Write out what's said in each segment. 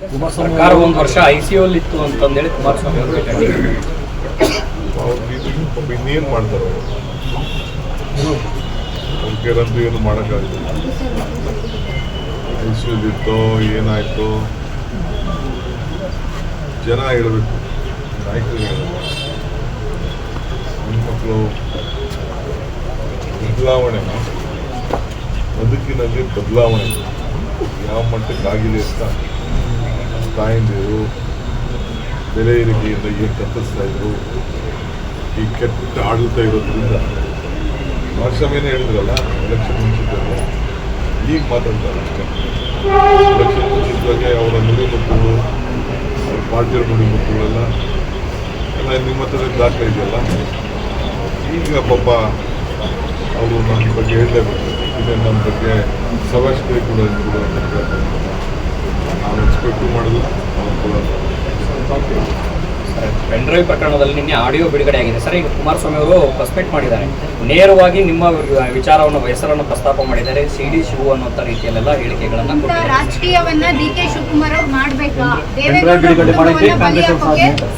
ಸರ್ಕಾರ ಒಂದು ವರ್ಷ ಐ ಸಿ ಯು ಇತ್ತು ಅಂತಂದೇಳಿ ಕುಮಾರಸ್ವಾಮಿ ಅವರು ಇನ್ನೇನು ಮಾಡ್ತಾರೆ ಅವರು? ಅವ್ರಿಗೇನಂತೂ ಏನು ಮಾಡೋಕ್ಕಾಗಲ್ಲ. ಇತ್ತೋ ಏನಾಯ್ತು. ಜನ ಹೇಳಬೇಕು ನಾಯಕರು ಹೇಳಬೇಕು ಹೆಣ್ಮಕ್ಳು ಬದಲಾವಣೆ ಬದುಕಿನಲ್ಲಿ ಬದಲಾವಣೆ. ಯಾವ ಮಟ್ಟಕ್ಕೆ ಆಗಿದೆ ಅಂತ. ತಾಯಂದಿರು ಬೆಲೆ ಏರಿಕೆಯಿಂದ ಏನು ತಪ್ಪಿಸ್ತಾ ಇದ್ರು, ಈ ಕೆಟ್ಟ ಆಡಳಿತ ಇರೋದ್ರಿಂದ ಕುಮಾರಸ್ವಾಮಿನೇ ಹೇಳಿದ್ರಲ್ಲ ಎಲೆಕ್ಷನ್ ಮುಂಚಿತವಾಗಿ ಈಗ ಮಾತಾಡ್ತಾರೆ ಮುಂಚಿತವಾಗಿ ಅವರ ನುಡಿಮುತ್ತುಗಳು ಅವ್ರ ಪಾರ್ಟಿಯವ್ರ ನುಡಿಮುತ್ತುಗಳೆಲ್ಲ ಎಲ್ಲ ನಿಮ್ಮ ಹತ್ರ ದಾಖಲೆ ಇದೆಯಲ್ಲ? ಈಗ ಪಾಪ ಅವರು ನನ್ನ ಬಗ್ಗೆ ಹೇಳಲೇಬೇಕು ಇದೇ ನನ್ನ ಬಗ್ಗೆ ಸಭಾಷಕರಿಗೆ ಕೂಡ ಕೊಡು ಅಂತ ಕೇಳ್ತಾರೆ. ನಾವು ಎಕ್ಸ್ಪೆಕ್ಟ್ ಮಾಡಿಲ್ಲ ಅವ್ರು ಕೊಡಲ್ಲ ಪೆನ್ ಡ್ರೈವ್ ಪ್ರಕರಣದಲ್ಲಿ ನಿನ್ನೆ ಆಡಿಯೋ ಬಿಡುಗಡೆ ಆಗಿದೆ. ಸರ್ ಈಗ ಕುಮಾರಸ್ವಾಮಿ ಅವರು ಪ್ರಸ್ಪೆಕ್ಟ್ ಮಾಡಿದ್ದಾರೆ. ನೇರವಾಗಿ ನಿಮ್ಮ ವಿಚಾರವನ್ನು ಹೆಸರನ್ನು ಪ್ರಸ್ತಾಪ ಮಾಡಿದ್ದಾರೆ. ಸಿ ಡಿ ಶಿವು ಅನ್ನುವಂಥ ರೀತಿಯಲ್ಲೆಲ್ಲ ಹೇಳಿಕೆಗಳನ್ನು ಕೊಟ್ಟಿದ್ದಾರೆ. ರಾಜಕೀಯವನ್ನ ಡಿ ಕೆ ಶಿವಕುಮಾರ್ ಅವರು ಮಾಡಬೇಕಾ?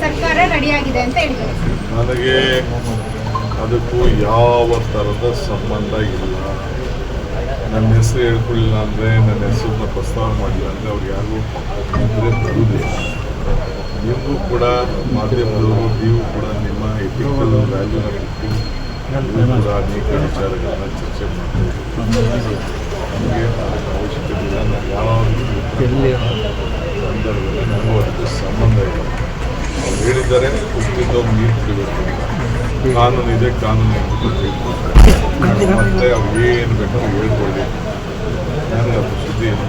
ಸರ್ಕಾರ ರೆಡಿಯಾಗಿದೆ ಅಂತ ಹೇಳಿದ್ದಾರೆ ನನಗೆ ಅದಕ್ಕೂ ಯಾವ ಥರದ ಸಂಬಂಧ ಇಲ್ಲ. ನನ್ನ ಹೆಸರು ಹೇಳ್ಕೊಳ್ಳಿಲ್ಲ ಅಂದರೆ ನನ್ನ ಹೆಸರನ್ನ ಪ್ರಸ್ತಾವ ಮಾಡಿಲ್ಲ ಅಂದರೆ ಅವ್ರು ಯಾರಿಗೂ ಬರುವುದಿಲ್ಲ ನಿಮಗೂ ಕೂಡ ಮಾಧ್ಯಮದವರು ನೀವು ಕೂಡ ನಿಮ್ಮ ಎಥಿಕಲ್ ವ್ಯಾಲ್ಯೂನ ಬಿಟ್ಟು ನೀವು ಕೂಡ ಅನೇಕ ವಿಚಾರಗಳನ್ನ ಚರ್ಚೆ ಮಾಡ್ತೀವಿ ನಮಗೆ ಅವಶ್ಯಕತೆ ಇಲ್ಲ. ನಾವು ಯಾವ ಸಂದರ್ಭದಲ್ಲಿ ನನಗೂ ಅದಕ್ಕೆ ಸಂಬಂಧ ಇಲ್ಲ. ಅವ್ರು ಹೇಳಿದ್ದಾರೆ ಕುಸ್ತಿದ್ದವ್ರು ನೀರು ಕುಡಿಬೇಕು ಕಾನೂನು ಇದೆ ಕಾನೂನು ಮತ್ತೆ ಅವ್ರು ಏನು ಬೇಕಾದ್ರೂ ಹೇಳ್ಕೊಳ್ಳಿ. ನನಗೆ ಅದ್ರ ಸುದ್ದಿ ಏನು